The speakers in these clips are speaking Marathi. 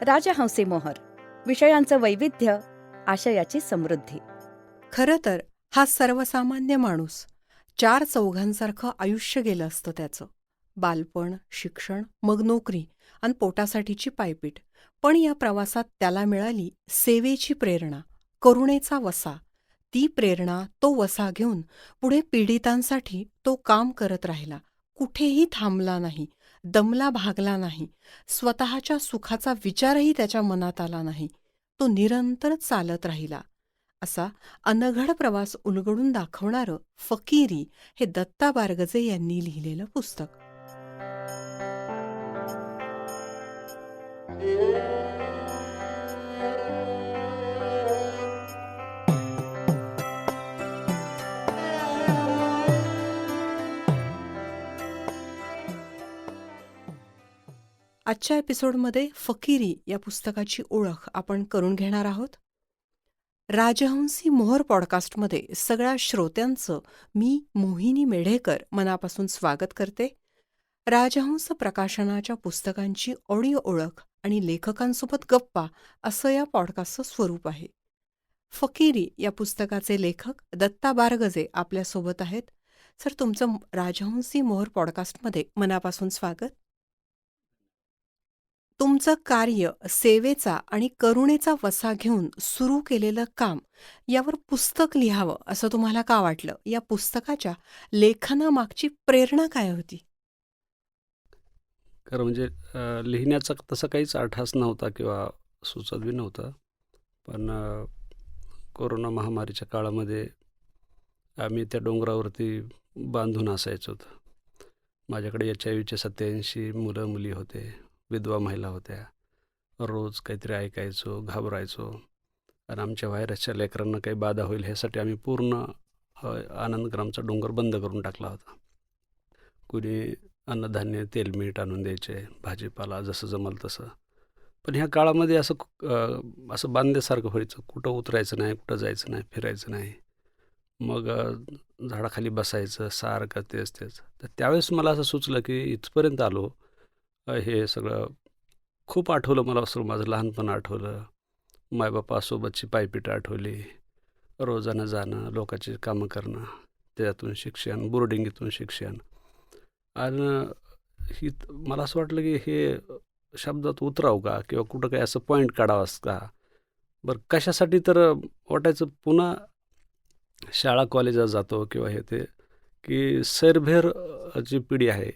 राजहंसी मोहर विषयांचं वैविध्य आशयाची समृद्धी. खरं तर हा सर्वसामान्य माणूस चार चौघांसारखं आयुष्य गेलं असतं त्याचं. बालपण शिक्षण मग नोकरी आणि पोटासाठीची पायपीट पण या प्रवासात त्याला मिळाली सेवेची प्रेरणा करुणेचा वसा. ती प्रेरणा तो वसा घेऊन पुढे पीडितांसाठी तो काम करत राहिला. कुठेही थांबला नाही. दमला भागला नाही. स्वतःच्या सुखाचा विचारही त्याच्या मनात आला नाही. तो निरंतर चालत राहिला. असा अनघड प्रवास उलगडून दाखवणारं फकीरी हे दत्ता बारगजे यांनी लिहिलेलं पुस्तक. आजच्या एपिसोडमध्ये फकीरी या पुस्तकाची ओळख आपण करून घेणार आहोत. राजहंसी मोहर पॉडकास्टमध्ये सगळ्या श्रोत्यांचं मी मोहिनी मेढेकर मनापासून स्वागत करते. राजहंस प्रकाशनाच्या पुस्तकांची ऑडिओ ओळख आणि लेखकांसोबत गप्पा असं या पॉडकास्टचं स्वरूप आहे. फकीरी या पुस्तकाचे लेखक दत्ता बारगजे आपल्यासोबत आहेत. सर तुमचं राजहंसी मोहर पॉडकास्टमध्ये मनापासून स्वागत. तुमचं कार्य सेवेचा आणि करुणेचा वसा घेऊन सुरू केलेलं काम यावर पुस्तक लिहावं असं तुम्हाला का वाटलं? या पुस्तकाच्या लेखनामागची प्रेरणा काय होती? खरं म्हणजे लिहिण्याचा तसा काहीच आठास नव्हता किंवा सुचत बी नव्हता. पण कोरोना महामारीच्या काळामध्ये आम्ही त्या डोंगरावरती बांधून असायचो. होतं माझ्याकडे एच आय व्हीचे सत्याऐंशी मुलं मुली होते. विधवा महिला होत्या. रोज काहीतरी ऐकायचो घाबरायचो. आणि आमच्या व्हायरसच्या लेकरांना काही बाधा होईल ह्यासाठी आम्ही पूर्ण आनंदग्रामचा डोंगर बंद करून टाकला होता. कुणी अन्नधान्य तेलमीठ आणून द्यायचे भाजीपाला जसं जमल तसं. पण ह्या काळामध्ये असं असं बांधल्यासारखं व्हायचं. कुठं उतरायचं नाही कुठं जायचं नाही फिरायचं नाही. मग झाडाखाली बसायचं सारखं तेच तेच. तर त्यावेळेस मला असं सुचलं की इथपर्यंत आलो. हे सगळं खूप आठवलं मला असं माझं लहानपण आठवलं. मायबापासोबतची पायपीट आठवली रोजानं जाणं लोकांची कामं करणं त्यातून शिक्षण बोर्डिंगीतून शिक्षण. आणि ही मला असं वाटलं की हे शब्दात उतरावं का किंवा कुठं काही असं पॉईंट काढावास का? बरं कशासाठी तर वाटायचं पुन्हा शाळा कॉलेजात जातो किंवा हे ते की सैरभेर जी पिढी आहे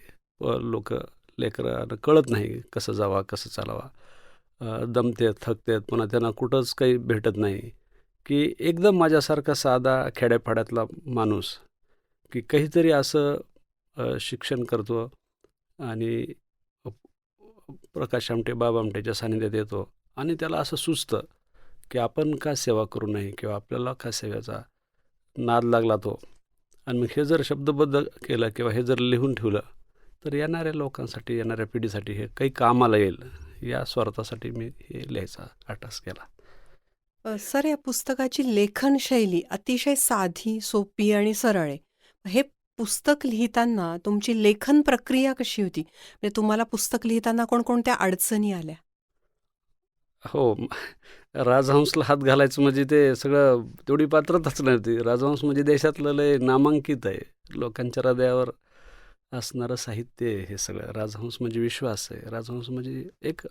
लोक लेकरांना कळत नाही कसं जावा कसं चालावा. अ, दमतेत थकतेत पुन्हा त्यांना कुठंच काही भेटत नाही. की एकदम माझ्यासारखा साधा खेड्यापाड्यातला माणूस की काहीतरी असं शिक्षण करतो आणि प्रकाश आमटे बाबा आमटेच्या सानिध्यात येतो आणि त्याला असं सुचतं की आपण का सेवा करू नये किंवा आपल्याला का सेवेचा नाद लागला तो. आणि मग हे जर शब्दबद्ध केलं किंवा हे जर लिहून ठेवलं तर येणाऱ्या लोकांसाठी येणाऱ्या पिढीसाठी हे काही कामाला येईल या स्वार्थासाठी मी हे लिहायचा आटास केला. सर या पुस्तकाची लेखन शैली अतिशय साधी सोपी आणि सरळ आहे. हे पुस्तक लिहिताना तुमची लेखन प्रक्रिया कशी होती? म्हणजे तुम्हाला पुस्तक लिहिताना कोणकोणत्या अडचणी आल्या? हो राजहंसला हात घालायचं म्हणजे ते सगळं तेवढी पात्रताच नव्हती. राजहंस म्हणजे देशातलं लय नामांकित आहे. लोकांच्या हृदयावर असणारं साहित्य आहे हे सगळं. राजहंस म्हणजे विश्वास आहे. राजहंस म्हणजे एक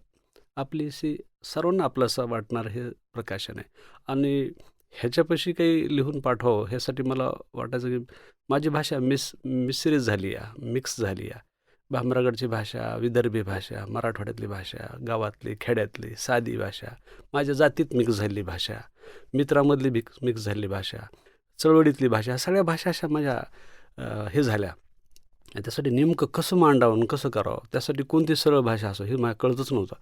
आपलीशी सर्वांना आपलंसं वाटणारं हे प्रकाशन आहे. आणि ह्याच्यापाशी काही लिहून पाठवावं ह्यासाठी मला वाटायचं की माझी भाषा मिस मिश्रित झाली आहे मिक्स झाली आहे भामरागडची भाषा विदर्भी भाषा मराठवाड्यातली भाषा गावातली खेड्यातली साधी भाषा माझ्या जातीत मिक्स झालेली भाषा मित्रामधली मिक्स मिक्स झालेली भाषा चळवळीतली भाषा सगळ्या भाषा अशा माझ्या हे झाल्या. आणि त्यासाठी नेमकं कसं मांडावं आणि कसं करावं त्यासाठी कोणती सरळ भाषा असो हे मला कळतच नव्हतं.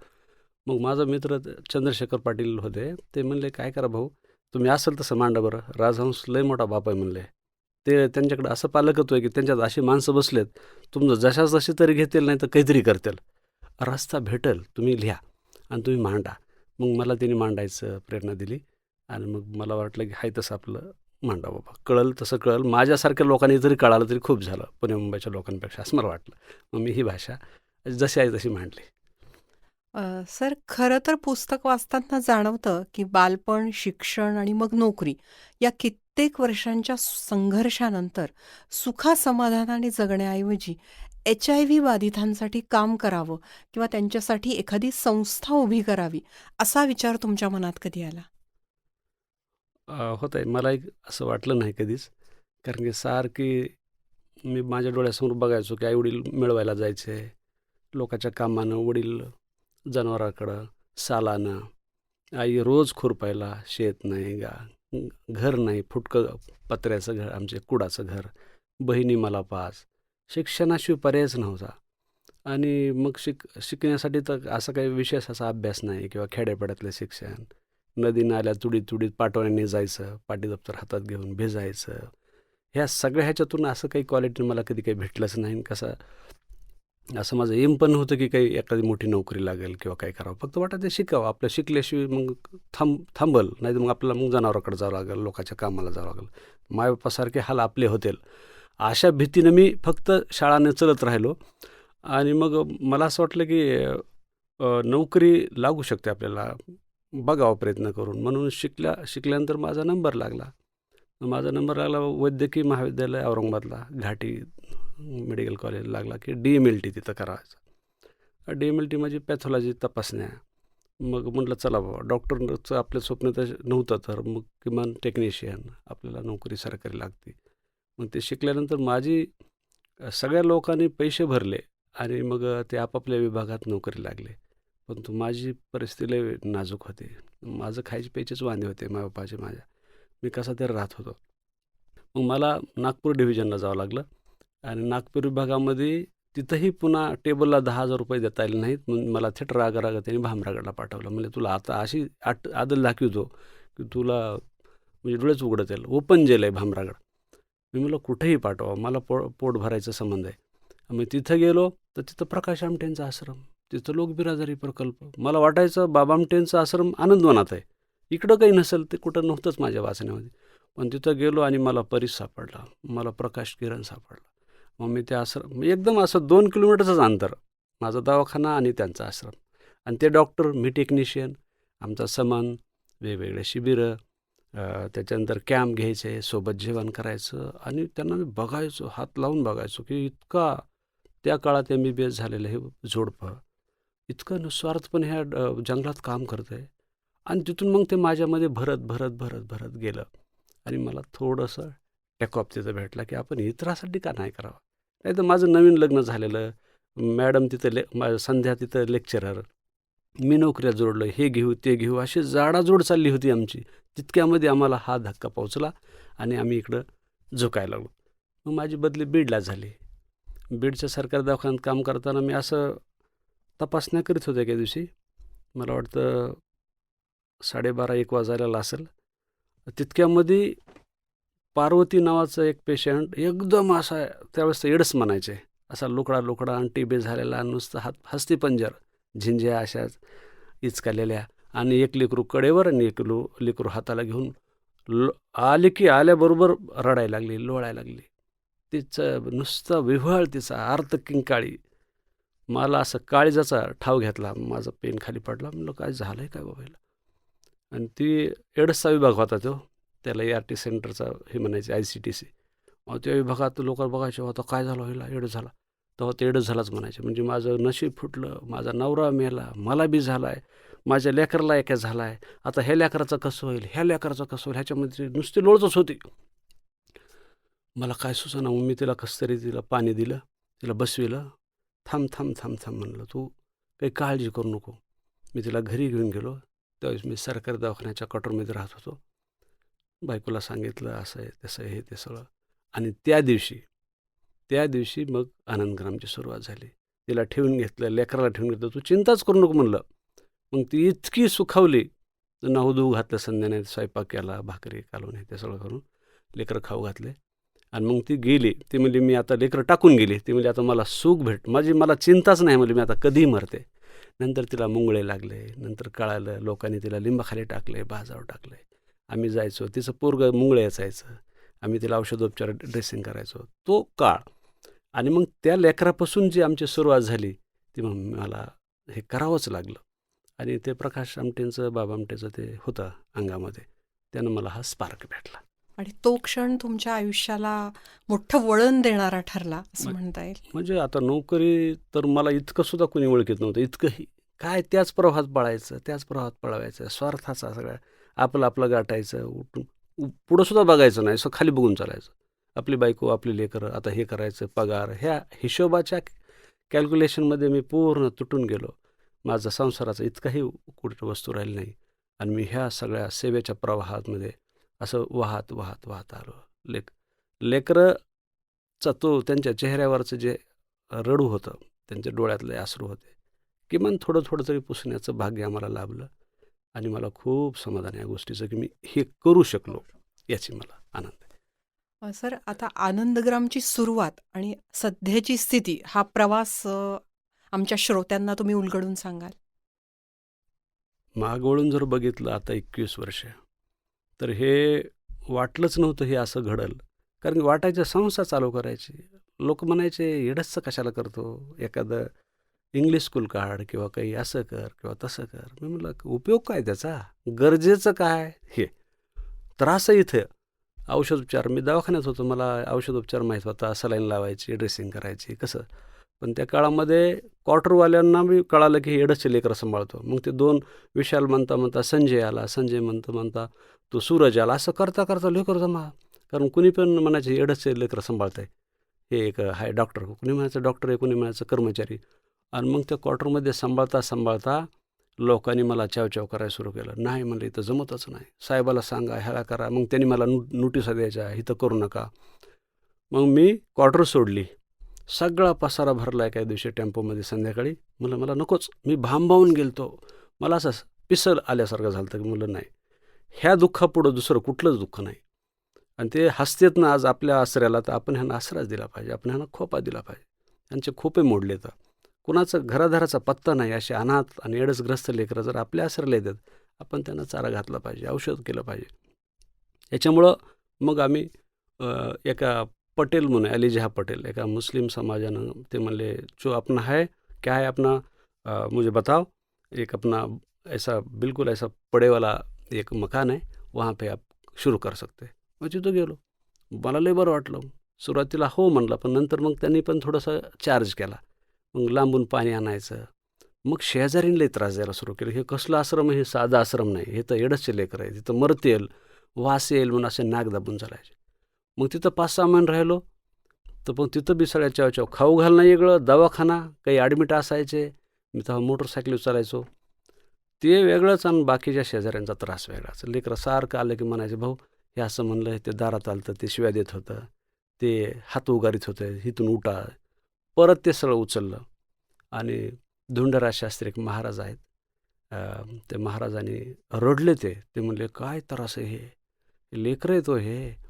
मग माझा मित्र चंद्रशेखर पाटील होते ते म्हणले काय करा भाऊ तुम्ही असेल तसं मांडा बरं. राजहंस लय मोठा बाप आहे म्हणले. ते त्यांच्याकडे असं पालकत्व आहे की त्यांच्यात अशी माणसं बसलेत तुमचं जशा जशी तरी घेतील नाही तर काहीतरी करतील. रस्ता भेटेल तुम्ही लिहा आणि तुम्ही मांडा. मग मला त्यांनी मांडायचं प्रेरणा दिली आणि मग मला वाटलं की हाय तसं आपलं मांडा बाबा. कळल तसं कळल. माझ्यासारख्या लोकांनी जरी कळालं तरी खूप झालं. पुणे मुंबईच्या लोकांपेक्षा असं मला वाटलं. मग मी ही भाषा जशी आहे तशी मांडली. सर खरं तर पुस्तक वाचताना जाणवतं की बालपण, शिक्षण आणि मग नोकरी या कित्येक वर्षांच्या संघर्षानंतर सुखासमाधानाने जगण्याऐवजी एच आय व्ही बाधितांसाठी काम करावं किंवा त्यांच्यासाठी एखादी संस्था उभी करावी असा विचार तुमच्या मनात कधी आला? होत आहे. मलाही असं वाटलं नाही कधीच. कारण की सारखी मी माझ्या डोळ्यासमोर बघायचो की आई-वडील मिळवायला जायचे. लोकाच्या कामानं वडील जनावराकडं, सालानं. आई रोज खुरपायला, शेत नाही, गा घर नाही, फुटकं पत्र्याचं घर, आमचे कुडाचं घर. बहिणी मला पास शिक्षणाशिवाय पर्यायच नव्हता. आणि मग शिक शिकण्यासाठी तर असा काही विशेष असा अभ्यास नाही किंवा खेड्यापाड्यातलं शिक्षण. नदी-नाल्या तुडीत-तुडीत पाटोळ्यांनी जायचं, पाटी-दप्तर हातात घेऊन भिजायचं. ह्या सगळ्या ह्याच्यातून असं काही क्वालिटी मला कधी काही भेटलंच नाही. कसं असं माझं एम पण नव्हतं की काही एखादी मोठी नोकरी लागेल किंवा काय करावं. फक्त वाटायचं शिकावं. आपलं शिकल्याशिवाय मग थांब थांबल. नाही तर मग आपल्याला मग जनावराकडे जावं लागेल, लोकांच्या कामाला जावं लागेल. मायबापासारखे हाल आपले होतील. अशा भीतीनं मी फक्त शाळानं चलत राहिलो आणि मग मला असं वाटलं की नोकरी लागू शकते आपल्याला. बघावा प्रयत्न करून. म्हणून शिकल्या शिकल्यानंतर माझा नंबर लागला. माझा नंबर लागला वैद्यकीय महाविद्यालय औरंगाबादला, घाटी मेडिकल कॉलेज लागला की डी-एम-एल-टी तिथं करायचं. डी-एम-एल-टी म्हणजे पॅथॉलॉजी तपासण्या. मग म्हटलं चला बाबा डॉक्टरचं आपलं स्वप्न तर नव्हतं तर मग किमान टेक्निशियन आपल्याला नोकरी सरकारी लागते. मग ते शिकल्यानंतर माझी सगळ्या लोकांनी पैसे भरले आणि मग ते आपापल्या विभागात नोकरी लागले. परंतु माझी परिस्थिती लय नाजूक होती. माझं खायचे प्यायचेच वांदे होते मायबापाचे माझ्या. मी कसा तरी राहत होतो. मग मला नागपूर डिव्हिजनला जावं लागलं आणि नागपूर विभागामध्ये तिथंही पुन्हा टेबलला ₹10,000 देता आले नाहीत. म्हणून मला थेट रागा-रागा त्यांनी भामरागडला पाठवलं. म्हणजे तुला आता अशी आट आदल दाखवितो की तुला म्हणजे डोळेच उघडत येईल ओपन जेल आहे भामरागड. मी म्हटलं कुठेही पाठवा. मला पो पोट भरायचा संबंध आहे. मी तिथं गेलो तर तिथं प्रकाश आमटेंचा आश्रम. तिथं लोकबिरादरी प्रकल्प. मला वाटायचं बाबा आमटेंचा आश्रम आनंदवनात आहे. इकडं काही नसेल ते कुठं नव्हतंच माझ्या वाचण्यामध्ये. पण तिथं गेलो आणि मला परीस सापडला. मला प्रकाश किरण सापडला. मग मी ते आश्रम एकदम असं दोन किलोमीटरचंच अंतर. माझा दवाखाना आणि त्यांचा आश्रम. आणि ते डॉक्टर, मी टेक्निशियन. आमचा समान, वेगवेगळे शिबिरं, त्याच्यानंतर कॅम्प घ्यायचे, सोबत जेवण करायचं आणि त्यांना मी बघायचो, हात लावून बघायचो की इतका त्या काळात एम-बी-बी-एस झालेलं हे जोडपं, इतकं निस्वार्थपणे ह्या जंगलात काम करतंय. आणि तिथून मग ते माझ्यामध्ये भरत, भरत, भरत, भरत गेलं. आणि मला थोडंसं टेकऑफ तिथं भेटला की आपण इतरासाठी का नाही करावं? नाहीतर माझं नवीन लग्न झालेलं. मॅडम तिथं ले मा संध्या तिथं लेक्चरर. मी नोकऱ्या जोडलं. हे घेऊ, ते घेऊ अशी जाडाजोड चालली होती आमची. तितक्यामध्ये आम्हाला हा धक्का पोहोचला आणि आम्ही इकडं झुकायला लागलो. मग माझी बदली बीडला झाली. बीडच्या सरकारी दवाखान्यात काम करताना मी असं तपासण्या करीत होतो एका दिवशी. मला वाटतं 12:30-1 वाजायला असेल. तितक्यामध्ये पार्वती नावाचा एक पेशंट एकदम असा त्यावेळेस एडस म्हणायचे. असा लुकडा-लुकडा आणि टीबी झालेला नुसता हात हस्तीपंजर, झिंज्या अशाच इचकालेल्या आणि एक लेकरू कडेवर आणि एक लो लेकरू हाताला घेऊन लो आले की आल्याबरोबर रडायला लागली, लोळायला लागली. तिचं नुसतं विव्हळ तिचा आर्त किंकाळी. मला असं काळजाचा ठाव घेतला. माझा पेन खाली पडला. म्हणलं काय झालं आहे काय बाबा आणि ती एड्सचा विभाग होता तो. त्याला ए-आर-टी सेंटरचा हे म्हणायचे आय-सी-टी-सी. मग त्या विभागात लोकं बघायचे, होता काय झालं हो व्हायला एड्स झाला. तेव्हा ते एडस झालाच म्हणायचे. म्हणजे माझं नशीब फुटलं, माझा नवरा मेला, मला बी झाला आहे माझ्या लेकराला एका आहे आता ह्या लेकराचं कसं होईल? ह्या लेकराचं कसं होईल? ह्याच्यामध्ये नुसती लोळतच होती. मला काय सुचना मग मी तिला कसं तरी तिला पाणी दिलं, तिला बसविलं. थांब, थांब, थांब, थांब म्हणलं. तू काही काळजी करू नको. मी तिला घरी घेऊन गेलो. त्यावेळेस मी सरकारी दवाखान्याच्या कटोरमध्ये राहत होतो. बायकोला सांगितलं असं आहे, तसं हे ते सगळं. आणि त्या दिवशी, त्या दिवशी मग आनंदग्रामची सुरुवात झाली. तिला ठेवून घेतलं, लेकराला ठेवून घेतलं. तू चिंताच करू नको म्हणलं. मग ती इतकी सुखावली. नऊ-धुवू घातलं संध्याने, स्वयंपाक केला, भाकरी, कालवून हे ते सगळं करून लेकरं खाऊ घातले. आणि मग ती गेली. ती म्हणली मी आता लेकरं टाकून गेली. ती म्हणजे आता मला सुख भेट माझी मला चिंताच नाही म्हणजे मी आता कधीही मरते. नंतर तिला मुंगळे लागले. नंतर कळालं लोकांनी तिला लिंबाखाली टाकले, भाजावर टाकले. आम्ही जायचो. तिचं पोरग मुंगळे असायचं. आम्ही तिला औषधोपचार, ड्रेसिंग करायचो. तो काळ. आणि मग त्या लेकरापासून जी आमची सुरुवात झाली, ती मग मला हे करावंच लागलं. आणि ते प्रकाश आमटेंचं बाबा आमटेचं ते होतं अंगामध्ये त्यानं मला हा स्पार्क भेटला आणि तो क्षण तुमच्या आयुष्याला मोठं वळण देणारा ठरला असं म्हणता येईल. म्हणजे आता नोकरी तर मला इतकं सुद्धा कोणी ओळखीत नव्हतं. इतकंही काय त्याच प्रवाहात पळायचं त्याच प्रवाहात पळवायचं स्वार्थाचा सगळ्या आपलं आपलं गाठायचं उठून पुढं सुद्धा बघायचं नाही असं खाली बघून चालायचं. आपली बायको आपली लेकरं आता हे करायचं पगार ह्या हिशोबाच्या कॅल्क्युलेशनमध्ये मी पूर्ण तुटून गेलो. माझा संसाराचा इतकाही कुठं वस्तू राहिली नाही. आणि मी ह्या सगळ्या सेवेच्या प्रवाहामध्ये असं वाहत वाहत वाहत आलो. लेक लेकरंचा तो त्यांच्या चेहऱ्यावरचं जे रडू होतं त्यांच्या डोळ्यातले अश्रू होते किमान थोडं थोडं तरी पुसण्याचं भाग्य आम्हाला लाभलं आणि मला खूप समाधान आहे या गोष्टीचं की मी हे करू शकलो याची मला आनंद आहे. सर आता आनंदग्रामची सुरुवात आणि सध्याची स्थिती हा प्रवास आमच्या श्रोत्यांना तुम्ही उलगडून सांगाल? मागवळून जर बघितलं आता एकवीस वर्ष तर हे वाटलंच नव्हतं हे असं घडल. कारण की वाटायचं संस्था चालू करायची. लोक म्हणायचे येडसचं कशाला करतो? एखादं इंग्लिश स्कूल काढ किंवा काही असं कर किंवा तसं कर. मी म्हटलं उपयोग काय त्याचा? गरजेचं काय? हे. त्रास इथं. औषधोपचार मी दवाखान्यात होतो. मला औषधोपचार माहीत होता. सलाईन लावायची ड्रेसिंग करायची कसं? पण त्या काळामध्ये क्वार्टरवाल्यांना बी कळालं की हे एडसचे लेकरं सांभाळतो. मग ते दोन विशाल म्हणता म्हणता संजय आला संजय म्हणता म्हणता तो सूरज आला. असं करता करता लेकर जमा. कारण कुणी पण म्हणायचे एडसचे लेकरं सांभाळत आहे हे एक हाय डॉक्टर कुणी म्हणायचं डॉक्टर आहे कुणी म्हणायचं कर्मचारी. आणि मग त्या क्वार्टरमध्ये सांभाळता सांभाळता लोकांनी मला चावचाव करायला सुरू केलं. नाही म्हणलं इथं जमतच नाही. साहेबाला सांगा ह्याला करा. मग त्यांनी मला नु नोटिसा द्यायच्या इथं करू नका. मग मी क्वार्टर सोडली. सगळा पसारा भरला एका दिवशी टेम्पोमध्ये संध्याकाळी. मुलं मला नकोच मी भांबावून गेलतो. मला असं पिसल आल्यासारखं झालं तर मुलं नाही ह्या दुःखापुढं दुसरं कुठलंच दुःख नाही. आणि ते हसतेत ना आज आपल्या आसऱ्याला तर आपण ह्यांना आसराच दिला पाहिजे आपण ह्यांना खोपा दिला पाहिजे. त्यांचे खोपे मोडले तर. कुणाचं घराधाराचा पत्ता नाही असे अनाथ आणि एडसग्रस्त लेकरं जर आपल्या आसऱ्याला येतात आपण त्यांना चारा घातला पाहिजे औषध केलं पाहिजे. याच्यामुळं मग आम्ही एका पटेल म्हणून अलीजहा पटेल एका मुस्लिम समाजानं ते म्हणले जो अपना है क्या है अपना? मुझे बताओ. एक अपना ऐसा बिलकुल ऐसा पड़े वाला एक मकान आहे वहाँ पे आप शुरू कर सकते मग तिथं गेलो। मला लय बरं वाटलं. सुरुवातीला हो म्हणलं पण नंतर मग त्यांनी पण थोडंसं चार्ज केला. मग लांबून पाणी आणायचं. मग शेजारीने त्रास द्यायला सुरू केलं. हे कसलं आश्रम आहे? हे साधा आश्रम नाही. हे तर एडसचे लेकर आहे तिथं मरतेल वास येईल म्हणून असे नाग दाबून चालायचे. मग तिथं पाच सहा महिने राहिलो. तर मग तिथं बी सगळ्या खाऊ घालणं वेगळं दवाखाना काही ॲडमिट असायचे. मी तेव्हा मोटरसायकल चालायचो. ते वेगळंच आणि बाकीच्या शेजाऱ्यांचा त्रास वेगळाच. लेकरं सारखं आलं की म्हणायचं भाऊ हे असं म्हणलं ते दारात आलं तर ते शिव्या देत होतं ते हात उगारीत होतं इथून उठा. परत ते सगळं उचललं. आणि धुंडराज शास्त्री एक महाराज आहेत. ते महाराजांनी रडले ते. ते म्हणले काय त्रास आहे हे? लेकरं आहे तो हो हे.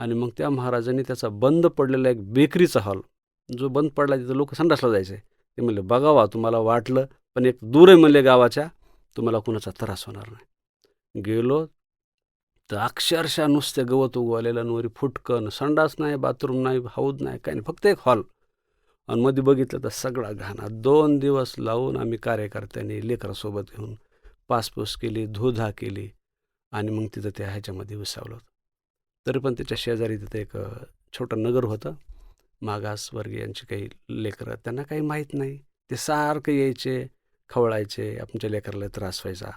आणि मग त्या महाराजांनी त्याचा बंद पडलेला एक बेकरीचा हॉल जो बंद पडला तिथं लोक संडासला जायचे. ते म्हणले बघावा तुम्हाला वाटलं पण एक दूर आहे म्हणले गावाच्या तुम्हाला कुणाचा त्रास होणार नाही. गेलो तर अक्षरशः नुसते गवत उगवलेलं नोरी फुटकन संडास नाही बाथरूम नाही हौद नाही काही नाही फक्त एक हॉल. आणि मध्ये बघितलं तर सगळा घाणा. दोन दिवस लावून आम्ही कार्यकर्त्यांनी लेकरासोबत घेऊन पासपूस केली धुधा केली आणि मग तिथं त्या ह्याच्यामध्ये विसावलं होतं. तरी पण त्याच्या शेजारी तिथं एक छोटं नगर होतं. मागासवर्गीयांची काही लेकरं त्यांना काही माहीत नाही. ते सारखं यायचे खवळायचे आमच्या लेकराला त्रास व्हायचा.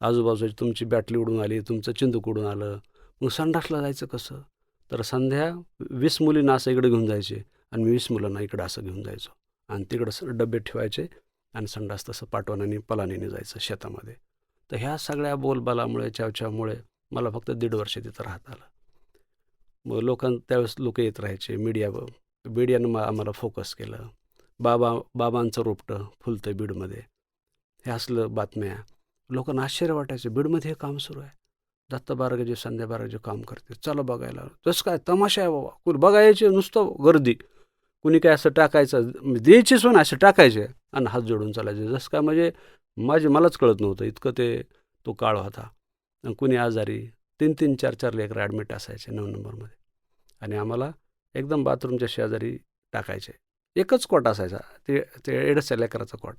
आजूबाजूची तुमची बॅटली उडून आली तुमचं चिंदूक उडून आलं. मग संडासला जायचं कसं? तर संध्या वीस मुलींना असं इकडे घेऊन जायचे आणि मी वीस मुलांना इकडं असं घेऊन जायचो. आणि तिकडं डबे ठेवायचे आणि संडास तसं पाठवण्याने पलानीने जायचं शेतामध्ये. तर ह्या सगळ्या बोलबालामुळे चावच्यामुळे मला फक्त दीड वर्ष तिथं राहत आलं. मग लोकां त्यावेळेस लोक येत राहायचे. मीडिया मीडियानं मग आम्हाला फोकस केलं. बाबा बाबांचं रोपटं फुलतं बीडमध्ये. हे असलं बातम्या. लोकांना आश्चर्य वाटायचं बीडमध्ये हे काम सुरू आहे. दत्त बारगजे संध्या बारगजे काम करते. चला बघायला. तसं काय तमाशा आहे बाबा. कुणी बघायचे नुसतं गर्दी. कुणी काय असं टाकायचं म्हणजे द्यायची सोन असं टाकायचे आणि हात जोडून चालायचे. जसं काय म्हणजे माझे मलाच कळत नव्हतं. इतकं ते तो काळ होता. आणि कुणी आजारी तीन तीन चार चार लेकरं ॲडमिट असायचे नऊ नंबरमध्ये. आणि आम्हाला एकदम बाथरूमच्या शेजारी टाकायचे. एकच कॉट असायचा ते ते एडसच्या लेकराचा कॉट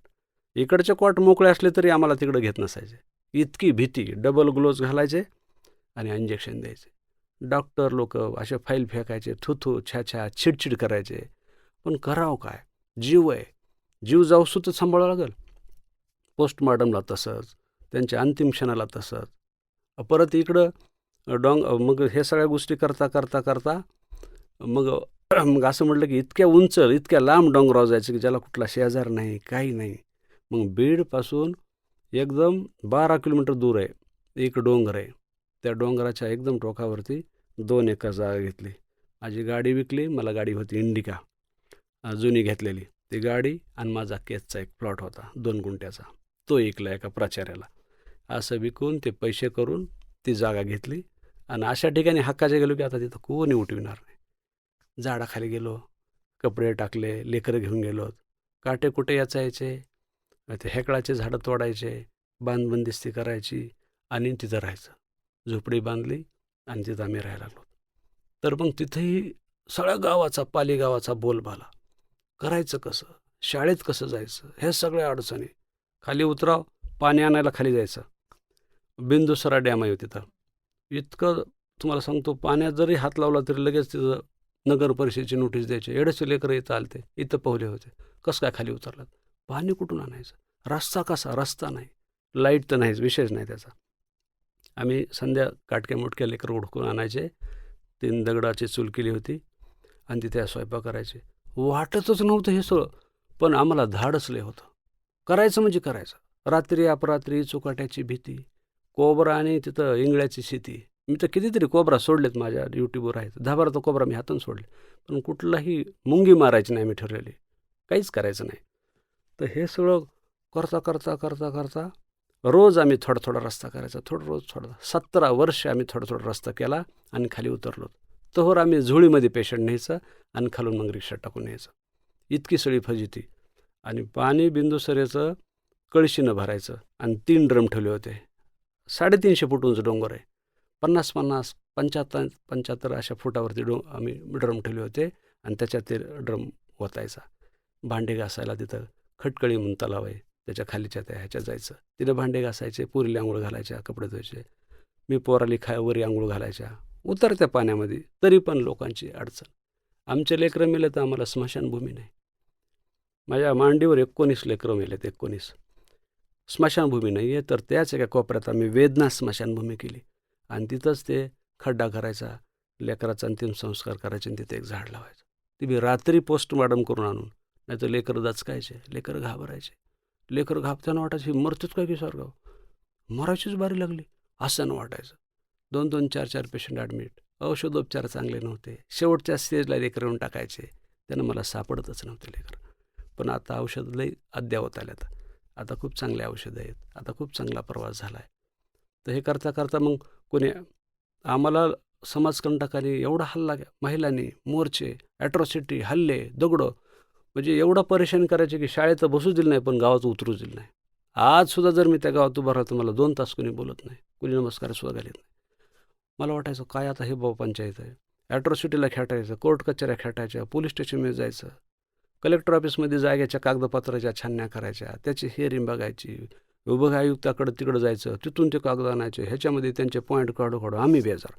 इकडचे कॉट मोकळे असले तरी आम्हाला तिकडं घेत नसायचे. इतकी भीती डबल ग्लोव्ज घालायचे आणि इंजेक्शन द्यायचे. डॉक्टर लोक असे फाईल फेकायचे थुथू छ्या चिडचिड करायचे. पण करावं काय? जीव आहे. जीव जाऊसू तर सांभाळावं लागेल. पोस्टमॉर्टमला तसंच त्यांच्या अंतिम क्षणाला तसंच. परत इकडं डोंग मग हे सगळ्या गोष्टी करता करता करता मग मग असं म्हटलं की इतक्या उंच इतक्या लांब डोंगरावर जायचं की ज्याला कुठला शेजार नाही काही नाही. मग बीडपासून एकदम बारा किलोमीटर दूर आहे एक डोंगर आहे. त्या डोंगराच्या एकदम टोकावरती दोन एकर जागा घेतली. माझी गाडी विकली मला गाडी होती इंडिका जुनी घेतलेली. ती गाडी आणि माझा केसचा एक प्लॉट होता दोन गुंट्याचा तो ऐकला एका प्राचार्याला. असं विकून ते पैसे करून ती जागा घेतली. आणि अशा ठिकाणी हक्काचे गेलो की आता तिथं कोणी उठविणार नाही. झाडाखाली गेलो कपडे टाकले लेकरं घेऊन गेलो. काटे कुठे याचायचे? ते हेकळाचे झाडं तोडायचे बांधबंदिस्ती करायची आणि तिथं राहायचं. झोपडी बांधली आणि तिथं आम्ही राहायला लागलो. तर मग तिथेही सगळ्या गावाचा पाली गावाचा बोलबाला. करायचं कसं? शाळेत कसं जायचं? हे सगळ्या अडचणी. खाली उतराव पाणी आणायला खाली जायचं. बिंदुसरा डॅम आहे तिथं. इतकं तुम्हाला सांगतो पाण्यात जरी हात लावला तरी लगेच तिथं नगर परिषदेची नोटीस द्यायची. एवढेच लेकरं इथं आलते इथं पोहले होते. कसं काय खाली उतरलात? पाणी कुठून आणायचं? रस्ता कसा? रस्ता नाही. लाइट तर नाहीच विषयच नाही त्याचा. आम्ही संध्या काटक्या मोटक्या लेकरं उडकून आणायचे. तीन दगडाची चूल केली होती आणि तिथे स्वयंपाक करायचे. वाटतच नव्हतं हे सगळं पण आम्हाला धाडसले होतं. करायचं म्हणजे करायचं. रात्री अपरात्री चुकाट्याची भीती कोबरा आणि तिथं इंगळ्याची शेती. मी तर कितीतरी कोबरा सोडलेत माझ्या यूट्यूबवर आहेत. दहा बारा तर कोबरा मी हातून सोडले. पण कुठलाही मुंगी मारायची नाही मी ठरलेली. काहीच करायचं नाही. तर हे सगळं करता करता करता करता रोज आम्ही थोडा थोडा रस्ता करायचा. थोडं रोज थोडा सतरा वर्ष आम्ही थोडा थोडा रस्ता केला आणि खाली उतरलो. तोवर आम्ही झुळीमध्ये पेशंट न्यायचं आणि खालून मग रिक्षा टाकून न्यायचं. इतकी सळी फजिती. आणि पाणी बिंदुसऱ्याचं कळशीनं भरायचं आणि तीन ड्रम ठेवले होते. साडेतीनशे फूट उंच डोंगर आहे. पन्नास पन्नास पंच्याहत्तर पंच्याहत्तर अशा फुटावरती डो आम्ही ड्रम ठेवले होते आणि त्याच्यात ते ड्रम ओतायचा. भांडे घासायला तिथं खटकळी म्हणून तलाव आहे. त्याच्या खालीच्या त्या ह्याच्यात जायचं. तिथं भांडे घासायचे पुरीला आंघोळ घालायच्या कपडे धुवायचे. मी पोराली खायवरी आंघोळ घालायच्या. उतरत्या पाण्यामध्ये तरी पण लोकांची अडचण. आमचे लेकरं मेले तर आम्हाला स्मशानभूमी नाही. माझ्या मांडीवर एकोणीस लेकरं मेलेत एकोणीस. स्मशानभूमी नाही आहे तर त्याच एका कोपऱ्यात आम्ही वेदना स्मशानभूमी केली. आणि तिथंच ते खड्डा करायचा लेकराचा अंतिम संस्कार करायचे आणि तिथे एक झाड लावायचं. ती मी रात्री पोस्टमॉर्टम करून आणून नाही तर लेकरं दचकायचे लेकरं घाबरायचे. लेकर घाबताना वाटायचे मरतोच काय की स्वर्गाव मरायचीच बारी लागली. असं वाटायचं. दोन दोन चार चार पेशंट ॲडमिट औषधोपचार चांगले नव्हते. शेवटच्या स्टेजला लेकर येऊन टाकायचे. त्यानं मला सापडतच नव्हते लेकर. पण आता औषध लई अद्यावत आल्यात. आता खूप चांगले औषधं आहेत. आता खूप चांगला प्रवास झाला आहे तर हे करता करता मग कोणी आम्हाला समाजकंटकाने एवढा हल्ला महिलांनी मोर्चे ॲट्रॉसिटी हल्ले दगडं म्हणजे एवढं परेशान करायचे की शाळेत बसूच दिलं नाही पण गावात उतरूच दिलं नाही. आजसुद्धा जर मी त्या गावात उभा राहतो मला दोन तास कोणी बोलत नाही. कोणी नमस्कारसुद्धा घालत नाही. मला वाटायचं काय आता हे बाबा पंचायत आहे ॲट्रॉसिटीला खेटायचं कोर्ट कचऱ्या खेटायच्या पोलीस स्टेशनमध्ये जायचं. कलेक्टर ऑफिसमध्ये जाग्याच्या कागदपत्राच्या छानण्या करायच्या त्याची हेअरिंग बघायची विभाग आयुक्ताकडं तिकडं जायचं तिथून ते कागद आणायचे ह्याच्यामध्ये त्यांचे पॉईंट काढू काढू आम्ही बेजार.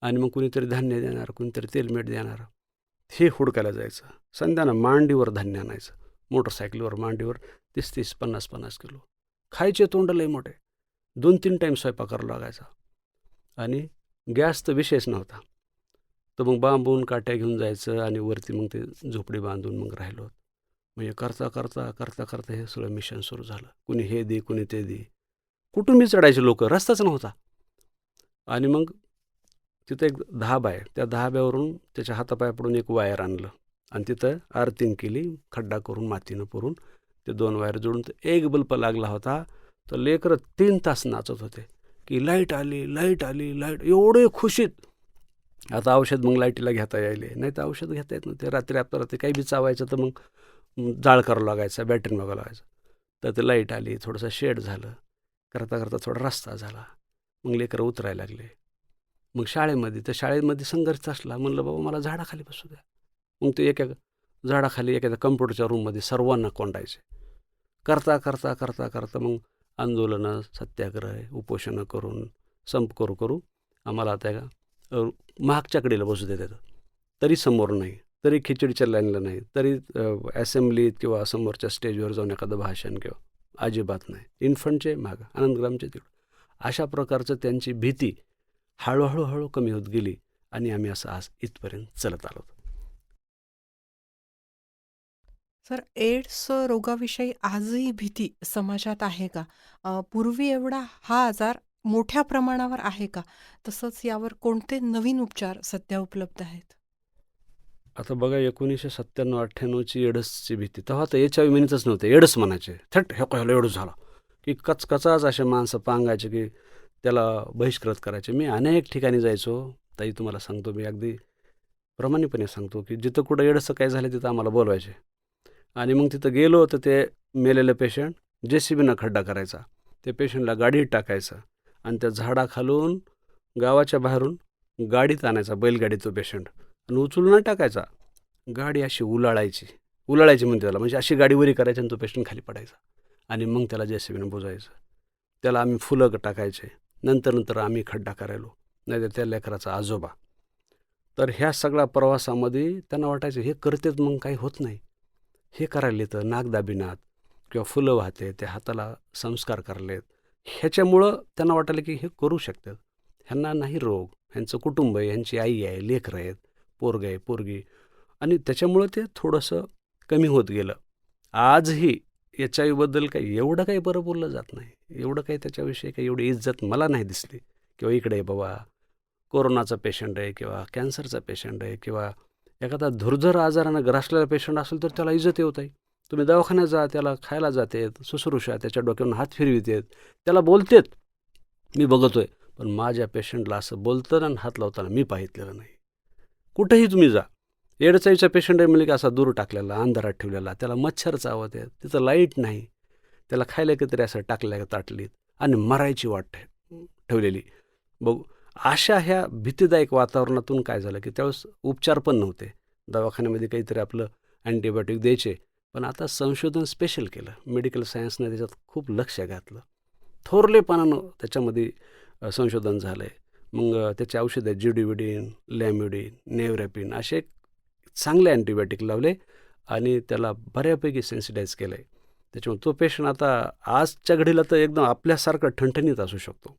आणि मग कुणीतरी धान्य देणार कुणीतरी तेलमीठ देणार. हे हुडकायला जायचं. संध्यानं मांडीवर धान्य आणायचं. मोटरसायकलीवर मांडीवर तीस तीस पन्नास पन्नास किलो. खायचे तोंड लय मोठे. दोन तीन टाईम स्वयंपाक करावा लागायचा. आणि गॅस तर विषयच नव्हता. तर मग बांबून काट्या घेऊन जायचं आणि वरती मग ते झोपडी बांधून मग राहिलो म्हणजे करता करता करता करता हे सगळं मिशन सुरू झालं. कुणी हे दे कुणी ते दे. कुठून मी चढायचे लोक रस्ताच नव्हता. आणि मग तिथं एक धाब आहे. त्या धाब्यावरून त्याच्या हातापाय पडून एक वायर आणलं. आणि तिथं अर्थिंग केली खड्डा करून मातीनं पुरून. ते दोन वायर जोडून एक बल्ब लागला होता. तर लेकरं तीन तास नाचत होते. की लाइट आली लाइट आली लाइट एवढे खुशीत. आता औषध मग लाईटीला घेता यायले. नाही तर औषध घेता येत नव्हते. रात्री आता ते काही बी चावायचं तर मग जाळ करावं लागायचं बॅटरी बघावं लागायचं. तर ते लाइट आली थोडंसं शेड झालं. करता करता थोडा रस्ता झाला. मग लेकरं उतरायला लागले. मग शाळेमध्ये तर शाळेमध्ये संघर्ष असला. म्हणलं बाबा मला झाडाखाली बसू द्या. मग ते एका झाडाखाली एखाद्या कम्प्युटरच्या रूममध्ये सर्वांना कोंडायचे. करता करता करता करता मग आंदोलनं सत्याग्रह उपोषणं करून संप करू करू आम्हाला आता का मागच्या कडेला बसू देतात तरी समोर नाही तरी खिचडीच्या लाईनला नाही तरी असेंब्लीत किंवा समोरच्या स्टेजवर जाऊन एखादं भाषण किंवा अजिबात नाही. इन्फंटचे माग आनंदग्रामचे तिकडं. अशा प्रकारचं त्यांची भीती हळूहळू हळू कमी होत गेली आणि आम्ही असं आज इथपर्यंत चलत आलो. सर एड्स रोगाविषयी आजही भीती समाजात आहे का? पूर्वी एवढा हा आजार मोठ्या प्रमाणावर आहे का? तसंच यावर कोणते नवीन उपचार सध्या उपलब्ध आहेत? आता बघा एकोणीसशे सत्त्याण्णव अठ्ठ्याण्णवची एडसची भीती. तेव्हा तर एच आय मिनितच नव्हते. एडस म्हणायचे. थट हे काय एडस झाला? की कचकचाच असे माणसं पांगायचे की त्याला बहिष्कृत करायचे. मी अनेक ठिकाणी जायचो. ताई तुम्हाला सांगतो मी अगदी प्रामाणिकपणे सांगतो की जिथं कुठं एडसं काय झालं तिथं आम्हाला बोलवायचे. आणि मग तिथं गेलो तर ते मेलेलं पेशंट जे सी बीनं खड्डा करायचा. ते पेशंटला गाडीत टाकायचं. आणि त्या झाडाखालून गावाच्या बाहेरून गाडीत आणायचा बैलगाडी तो पेशंट. आणि उचलून नाही टाकायचा गाडी अशी उलाळायची. उलाळायची म्हणते त्याला. म्हणजे अशी गाडी वरी करायची आणि तो पेशंट खाली पडायचा. आणि मग त्याला जेसीबीनं बुजायचं त्याला आम्ही फुलं टाकायचे. नंतर नंतर आम्ही खड्डा करायलो. नाहीतर त्या लेकराचा आजोबा. तर ह्या सगळ्या प्रवासामध्ये त्यांना वाटायचं हे करतेच मग काही होत नाही. हे करायला येतं नागदाबिनात किंवा फुलं वाहते त्या हाताला संस्कार करलेत. ह्याच्यामुळं त्यांना वाटलं की हे करू शकतात. ह्यांना नाही रोग. ह्यांचं कुटुंब आहे ह्यांची आई आहे लेकरं आहेत पोरग आहे पोरगी आणि त्याच्यामुळं ते थोडंसं कमी होत गेलं. आजही एच आय व्हीबद्दल काही एवढं काही बरं बोललं जात नाही. एवढं काही त्याच्याविषयी काही एवढी इज्जत मला नाही दिसली. किंवा इकडे बाबा कोरोनाचा पेशंट आहे किंवा कॅन्सरचा पेशंट आहे किंवा एखादा धुर्धर आजारानं ग्रासलेला पेशंट असेल तर त्याला इज्जत येत आहे तुम्ही दवाखान्यात जा त्याला खायला जातेत शुश्रूषा त्याच्या डोक्यावरून हात फिरवितेत त्याला बोलतेत मी बघतोय. पण माझ्या पेशंटला असं बोलताना आणि हात लावताना मी पाहितलेलं नाही. कुठेही तुम्ही जा. एडचाईचा पेशंट आहे म्हणजे की असा दूर टाकलेला अंधारात ठेवलेला त्याला मच्छर चावत आहेत तिथं लाइट नाही. त्याला खायला काहीतरी असं टाकल्या ताटलीत आणि मरायची वाट ठेवलेली. बघू अशा ह्या भीतीदायक वातावरणातून काय झालं की त्यावेळेस उपचार पण नव्हते. दवाखान्यामध्ये काहीतरी आपलं अँटीबायोटिक द्यायचे पण आता संशोधन स्पेशल केलं. मेडिकल सायन्सनं त्याच्यात खूप लक्ष घातलं. थोरलेपणानं त्याच्यामध्ये संशोधन झालं आहे मग त्याचे औषधं आहेत जिडिविडिन लॅम्युडिन नेवरॅपिन असे चांगले अँटीबायोटिक लावले आणि त्याला बऱ्यापैकी सेन्सिटाईज केलं आहे त्याच्यामुळे तो पेशंट आता आजच्या घडीला तर एकदम आपल्यासारखा ठणठणीत असू शकतो.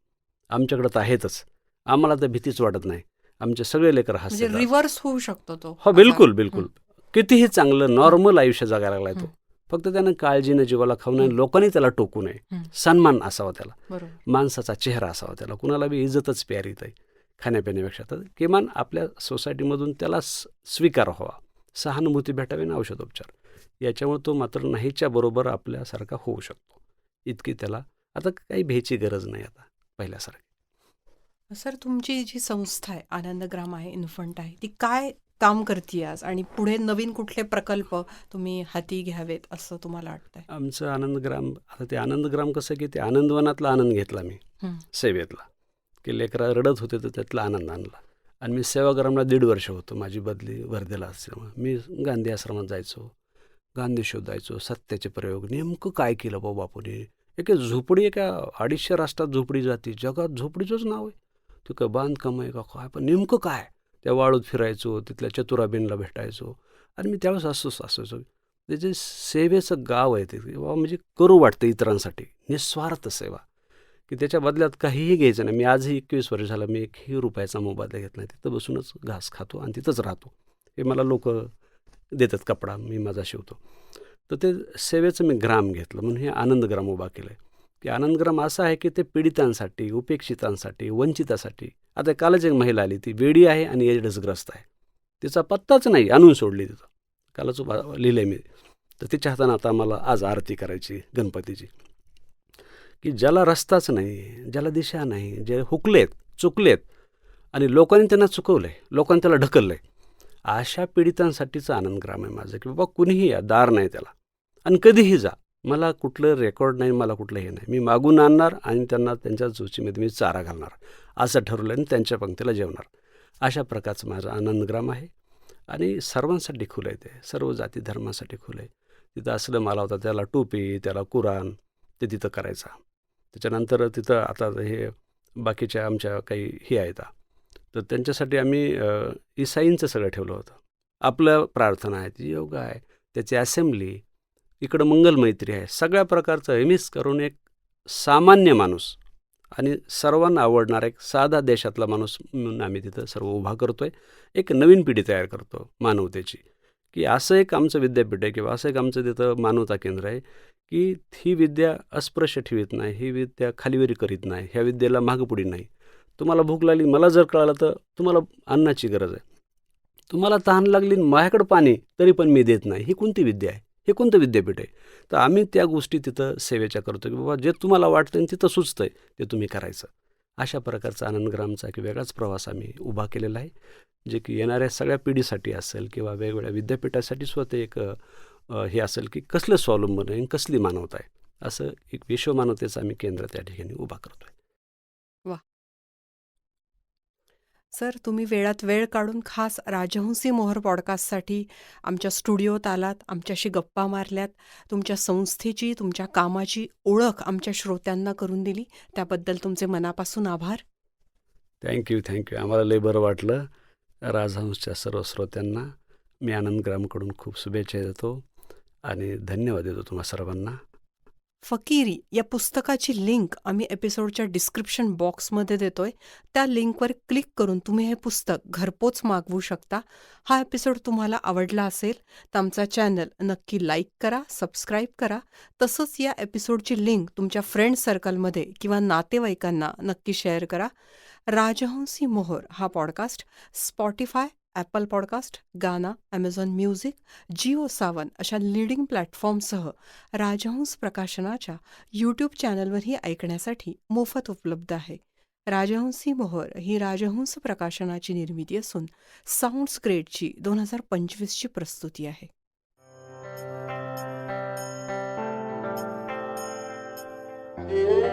आमच्याकडं तर आहेतच. आम्हाला तर भीतीच वाटत नाही. आमचे सगळे लेकर हसतात. रिव्हर्स होऊ शकतो तो. हो बिलकुल बिलकुल. कितीही चांगलं नॉर्मल आयुष्य जगायला लागलाय तो. फक्त त्यानं काळजीनं जीवाला खाऊ नये लोकांनी त्याला टोकू नये. सन्मान असावा त्याला. माणसाचा चेहरा असावा त्याला. कुणाला बी इज्जतच प्यारीत आहे खाण्यापिण्यापेक्षा. तर किमान आपल्या सोसायटीमधून त्याला स्वीकार व्हावा. सहानुभूती भेटावी ना औषधोपचार. याच्यामुळे तो मात्र नाहीच्या बरोबर आपल्यासारखा होऊ शकतो. इतकी त्याला आता काही भ्यायची गरज नाही आता पहिल्यासारखी. सर तुमची जी संस्था आहे आनंदग्राम आहे इन्फंट आहे ती काय काम करते आज आणि पुढे नवीन कुठले प्रकल्प तुम्ही हाती घ्यावेत असं तुम्हाला वाटतंय? आमचं आनंदग्राम आता ते आनंदग्राम कसं की ते आनंदवनातला आनंद घेतला मी. सेवेतला. की लेकरा रडत होते तर त्यातला आनंद आणला. आणि मी सेवाग्रामला दीड वर्ष होतो माझी बदली वर्धेला असल्यामुळे. मी गांधी आश्रमात जायचो गांधी शोधायचो सत्याचे प्रयोग नेमकं काय केलं बाबा बापूने एका झोपडी एका अडीचशे राष्ट्रात झोपडी जाती जगात झोपडीचंच नाव आहे. ते काय बांधकाम आहे का काय? पण नेमकं काय? त्या वाळूत फिरायचो तिथल्या चतुराबेनला भेटायचो. आणि मी त्यावेळेस असंच असायचो ते जे सेवेचं गाव आहे ते बाबा म्हणजे करू वाटतं इतरांसाठी. निस्वार्थ सेवा. की त्याच्या बदल्यात काहीही घ्यायचं नाही. मी आजही एकवीस वर्ष झालं मी एकही रुपयाचा मोबदला घेत नाही. तिथं बसूनच घास खातो आणि तिथंच राहतो. हे मला लोक देतात कपडा मी माझा शिवतो. तर ते सेवेचं मी ग्राम घेतलं. म्हणून हे आनंद ग्राम उभा केलं आहे की आनंदग्राम असा आहे की ते पीडितांसाठी उपेक्षितांसाठी वंचितासाठी. आता कालच एक महिला आली ती वेडी आहे आणि एड्सग्रस्त आहे. तिचा पत्ताच नाही आणून सोडली तिथं. कालच लिहिलं आहे मी. तर तिच्या हातानं आता मला आज आरती करायची गणपतीची. की ज्याला रस्ताच नाही ज्याला दिशा नाही जे हुकलेत चुकलेत आणि लोकांनी त्यांना चुकवलं आहे लोकांनी त्याला ढकललं आहे अशा पीडितांसाठीचं आनंदग्राम आहे माझं की बाबा कुणीही या दार नाही त्याला. आणि कधीही जा. मला कुठलं रेकॉर्ड नाही मला कुठलं हे नाही. मी मागून आणणार आणि त्यांना त्यांच्या जोचीमध्ये मी चारा घालणार. असं ठरवलं आणि त्यांच्या पंक्तीला जेवणार. अशा प्रकारचं माझं आनंदग्राम आहे. आणि सर्वांसाठी खुलं आहे ते. सर्व जाती धर्मासाठी खुलं आहे. तिथं असलं मला होता त्याला टोपी त्याला कुराण ते तिथं करायचा. त्याच्यानंतर तिथं आता हे बाकीच्या आमच्या काही हे आहेत. तर त्यांच्यासाठी आम्ही इसाईंचं सगळं ठेवलं होतं. आपलं प्रार्थना आहे ती योगा आहे त्याची असेंब्ली इकडं मंगलमैत्री आहे. सगळ्या प्रकारचं मिस करून एक सामान्य माणूस आणि सर्वांना आवडणारा एक साधा देशातला माणूस म्हणून आम्ही तिथं सर्व उभा करतो आहे एक नवीन पिढी तयार करतो मानवतेची. की असं एक आमचं विद्यापीठ आहे किंवा असं एक आमचं तिथं मानवता केंद्र आहे की ही विद्या अस्पृश्य ठेवीत नाही ही विद्या खालीवरी करीत नाही ह्या विद्येला मागपुढी नाही. तुम्हाला भूक लागली मला जर कळालं तर तुम्हाला अन्नाची गरज आहे. तुम्हाला तहान लागली माझ्याकडं पाणी तरी पण मी देत नाही. ही कोणती विद्या आहे? हे कोणतं विद्यापीठ आहे? तर आम्ही त्या गोष्टी तिथं सेवेच्या करतो की बाबा जे तुम्हाला वाटतं आणि तिथं सुचतं आहे ते तुम्ही करायचं. अशा प्रकारचा आनंदग्रामचा एक वेगळाच प्रवास आम्ही उभा केलेला आहे. जे की येणाऱ्या सगळ्या पिढीसाठी असेल किंवा वेगवेगळ्या विद्यापीठासाठी स्वतः एक हे असेल की कसलं स्वावलंबन आहे कसली मानवता आहे? असं एक विश्वमानवतेचं आम्ही केंद्र त्या ठिकाणी उभा करतो आहे सर तुम्ही वेळात वेळ काढून खास राजहंसी मोहर पॉडकास्टसाठी आमच्या स्टुडिओत आलात आमच्याशी गप्पा मारल्यात तुमच्या संस्थेची तुमच्या कामाची ओळख आमच्या श्रोत्यांना करून दिली. त्याबद्दल तुमचे मनापासून आभार. थँक्यू थँक्यू आम्हाला लय बरं वाटलं राजहंसच्या सर्व श्रोत्यांना. मी आनंदग्रामकडून खूप शुभेच्छा देतो आणि धन्यवाद देतो तुम्हा सर्वांना. फकीरी या पुस्तकाची लिंक आम्ही एपिसोडच्या डिस्क्रिप्शन बॉक्समध्ये देतोय. त्या लिंकवर क्लिक करून तुम्ही हे पुस्तक घरपोच मागवू शकता. हा एपिसोड तुम्हाला आवडला असेल तर आमचा चॅनल नक्की लाईक करा सबस्क्राईब करा. तसंच या एपिसोडची लिंक तुमच्या फ्रेंड सर्कलमध्ये किंवा नातेवाईकांना नक्की शेअर करा. राजहंसी मोहर हा podcast Spotify Apple podcast Gaana Amazon music Jio Saavn अशा लिडिंग प्लॅटफॉर्मसह राजहंस प्रकाशनाच्या यूट्यूब चॅनलवरही ऐकण्यासाठी मोफत उपलब्ध आहे राजहंसी मोहर ही राजहंस प्रकाशनाची निर्मिती असून साऊंड्स ग्रेडची दोन हजार पंचवीसची प्रस्तुती आहे Yeah.